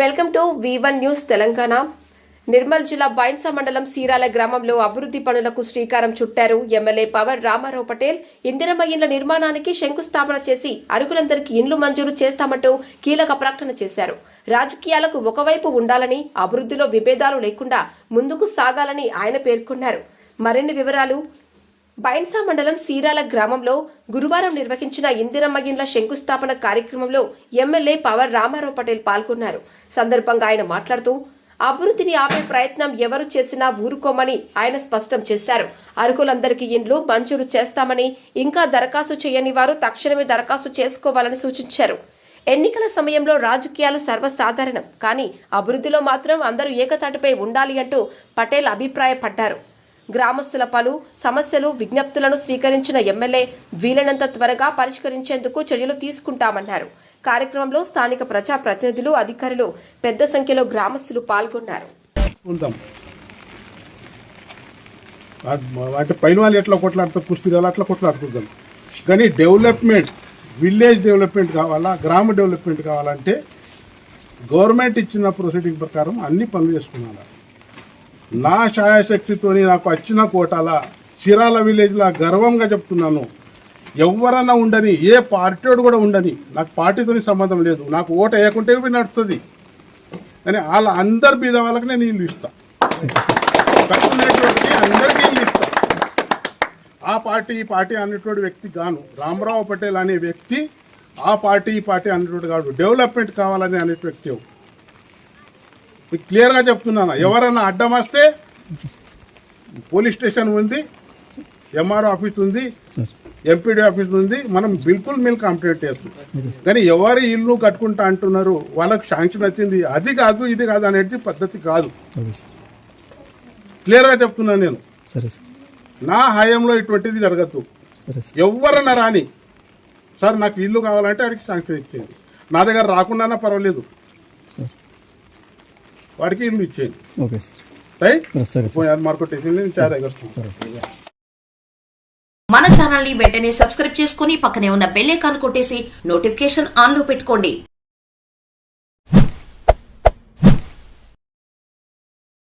Welcome to one news Telangana. Nirmal జిల్లా బైన్స మండలం సీరాల గ్రామంలో అభివృద్ధి పనులకు శ్రీకారం చుట్టారు ఎమ్మెల్యే పవర్ రామారావు పటేల్. ఇందిరమ్మ ఇండ్ల నిర్మాణానికి శంకుస్థాపన చేసి అర్హులందరికీ ఇండ్లు మంజూరు చేస్తామంటూ కీలక ప్రకటన చేశారు. రాజకీయాలకు ఒకవైపు ఉండాలని అభివృద్ధిలో విభేదాలు లేకుండా ముందుకు సాగాలని ఆయన పేర్కొన్నారు. మరిన్ని వివరాలు బైన్సా మండలం సీరాల గ్రామంలో గురువారం నిర్వహించిన ఇందిరమ్మ ఇండ్ల శంకుస్థాపన కార్యక్రమంలో ఎమ్మెల్యే పవర్ రామారావు పటేల్ పాల్గొన్నారు. సందర్భంగా ఆయన మాట్లాడుతూ అభివృద్ధిని ఆపే ప్రయత్నం ఎవరు చేసినా ఊరుకోమని ఆయన స్పష్టం చేశారు. అర్హులందరికీ ఇండ్లు మంజూరు చేస్తామని ఇంకా దరఖాస్తు చేయని వారు తక్షణమే దరఖాస్తు చేసుకోవాలని సూచించారు. ఎన్నికల సమయంలో రాజకీయాలు సర్వసాధారణం కానీ అభివృద్ధిలో మాత్రం అందరూ ఏకతాటిపై ఉండాలి అంటూ పటేల్ అభిప్రాయపడ్డారు. గ్రామస్తుల పలు సమస్యలు విజ్ఞప్తులను స్వీకరించిన ఎమ్మెల్యే వీలైనంత త్వరగా పరిష్కరించేందుకు చర్యలు తీసుకుంటామన్నారు. కార్యక్రమంలో స్థానిక ప్రజా ప్రతినిధులు అధికారులు పెద్ద సంఖ్యలో గ్రామస్తులు పాల్గొన్నారు. అంటే పైన వాళ్ళు ఎట్లా కొట్లాడుతారు పుస్తకాలు అట్లా కొట్లాడుకుందాం కానీ డెవలప్మెంట్ విలేజ్ డెవలప్మెంట్ కావాలా గ్రామ డెవలప్మెంట్ కావాలంటే గవర్నమెంట్ ఇచ్చిన ప్రొసీడింగ్ ప్రకారం అన్ని పనులు చేసుకున్నాను నా ఛాయాశక్తితోని నాకు వచ్చిన కోటాల చీరాల విలేజ్లో గర్వంగా చెప్తున్నాను. ఎవరన్నా ఉండని ఏ పార్టీడు కూడా ఉండని నాకు పార్టీతో సంబంధం లేదు. నాకు ఓటు వేయకుంటే నడుస్తుంది. కానీ వాళ్ళ అందరి బీద వాళ్ళకి నేను ఇల్లు ఇస్తా. అందరికీ ఇల్లు ఇస్తా. ఆ పార్టీ ఈ పార్టీ అనేటువంటి వ్యక్తి గాను రామరావు పటేల్ అనే వ్యక్తి ఆ పార్టీ ఈ పార్టీ అనేటువంటి కాదు డెవలప్మెంట్ కావాలని అనేటువంటి వ్యక్తి మీకు క్లియర్గా చెప్తున్నాను. ఎవరన్నా అడ్డం వస్తే పోలీస్ స్టేషన్ ఉంది ఎంఆర్ఓ ఆఫీస్ ఉంది ఎంపీడీ ఆఫీస్ ఉంది మనం బిల్కుల్ మీరు కంప్లైంట్ చేస్తాం. కానీ ఎవరి ఇల్లు కట్టుకుంటా అంటున్నారు? వాళ్ళకి శాంక్షన్ వచ్చింది అది కాదు ఇది కాదు అనేది పద్ధతి కాదు. క్లియర్గా చెప్తున్నాను నేను. నా హయాంలో ఇటువంటిది సార్ ఎవరన్నా రాని సార్ నాకు ఇల్లు కావాలంటే వాడికి శాంక్షన్ ఇచ్చేయండి. నా దగ్గర రాకుండా పర్వాలేదు. వాడికి ఇల్లు ఇచ్చేయండి. Okay right? మార్కెట్ చాలా సార్ మన ఛానల్ని వెంటనే సబ్స్క్రైబ్ చేసుకుని పక్కనే ఉన్న బెల్ ఐకాన్ కొట్టేసి నోటిఫికేషన్ ఆన్లో పెట్టుకోండి.